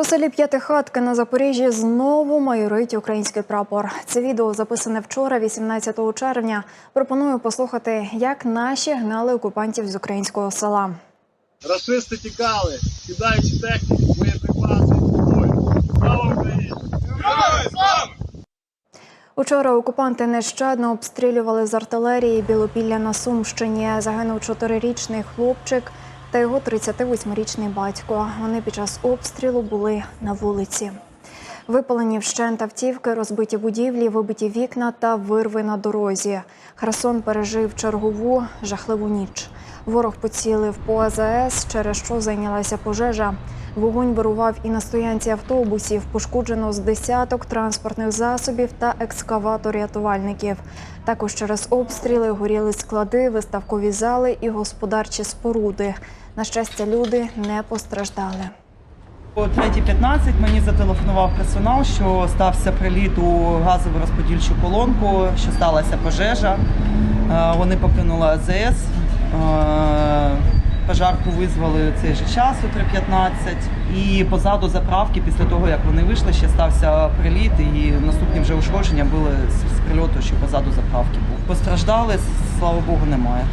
У селі П'ятихатки на Запоріжжі знову майорить український прапор. Це відео записане вчора, 18 червня. Пропоную послухати, як наші гнали окупантів з українського села. Рашисти тікали, кидаючи техніку, боєприпаси. Слава Україні! Учора окупанти нещадно обстрілювали з артилерії Білопілля на Сумщині. Загинув чотирирічний хлопчик та його 38-річний батько. Вони під час обстрілу були на вулиці. Випалені вщент автівки, розбиті будівлі, вибиті вікна та вирви на дорозі. Херсон пережив чергову жахливу ніч. Ворог поцілив по АЗС, через що зайнялася пожежа. Вогонь вирував і на стоянці автобусів. Пошкоджено з десяток транспортних засобів та екскаватор рятувальників. Також через обстріли горіли склади, виставкові зали і господарчі споруди. На щастя, люди не постраждали. О 3.15 мені зателефонував персонал, що стався приліт у газову розподільчу колонку, що сталася пожежа. Е, Вони покинули АЗС. Е, Пожарку визвали цей же час о 3.15. І позаду заправки, після того як вони вийшли, ще стався приліт, і наступні вже ушкодження були з прильоту, що позаду заправки був. Постраждали, слава Богу, немає.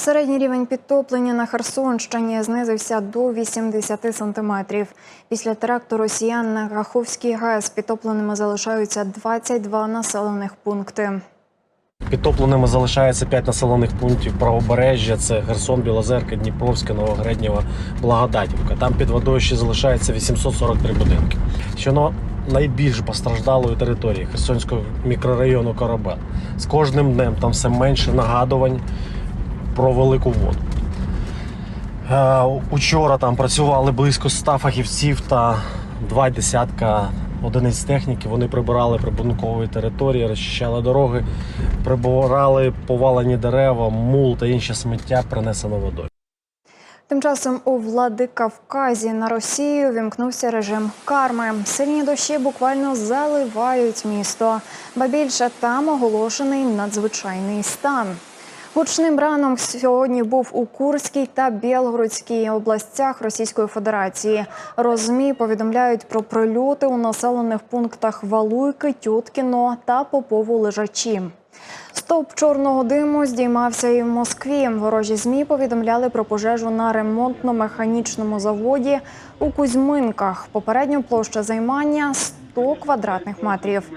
Середній рівень підтоплення на Херсонщині знизився до 80 сантиметрів. Після теракту росіян на Каховський ГАЕС підтопленими залишаються 22 населених пункти. Підтопленими залишається 5 населених пунктів правобережжя: це Херсон, Білозерка, Дніпровська, Новогреднєва, Благодатівка. Там під водою ще залишається 843 будинки. Що на найбільш постраждалої території Херсонського мікрорайону Корабел. З кожним днем там все менше нагадувань про велику воду. Е, Учора там працювали близько 100 фахівців та два десятка одиниць техніки. Вони прибирали прибудинкової території, розчищали дороги, прибирали повалені дерева, мул та інше сміття, принесене водою. Тим часом у Владикавказі на Росію вімкнувся режим карми. Сильні дощі буквально заливають місто, ба більше там оголошений надзвичайний стан. Гучним раном сьогодні був у Курській та Білгородській областях Російської Федерації. Розмі повідомляють про прильоти у населених пунктах Валуйки, Тюткіно та Попову Лежачі. Стовп чорного диму здіймався і в Москві. Ворожі змі повідомляли про пожежу на ремонтно-механічному заводі у Кузьминках. Попередньо площа займання 100 квадратних метрів.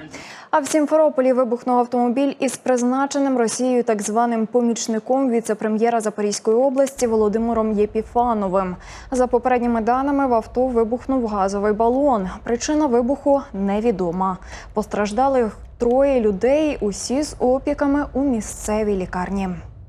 А в Сімферополі вибухнув автомобіль із призначеним Росією так званим помічником віце-прем'єра Запорізької області Володимиром Єпіфановим. За попередніми даними, в авто вибухнув газовий балон. Причина вибуху невідома. Постраждали троє людей, усі з опіками у місцевій лікарні.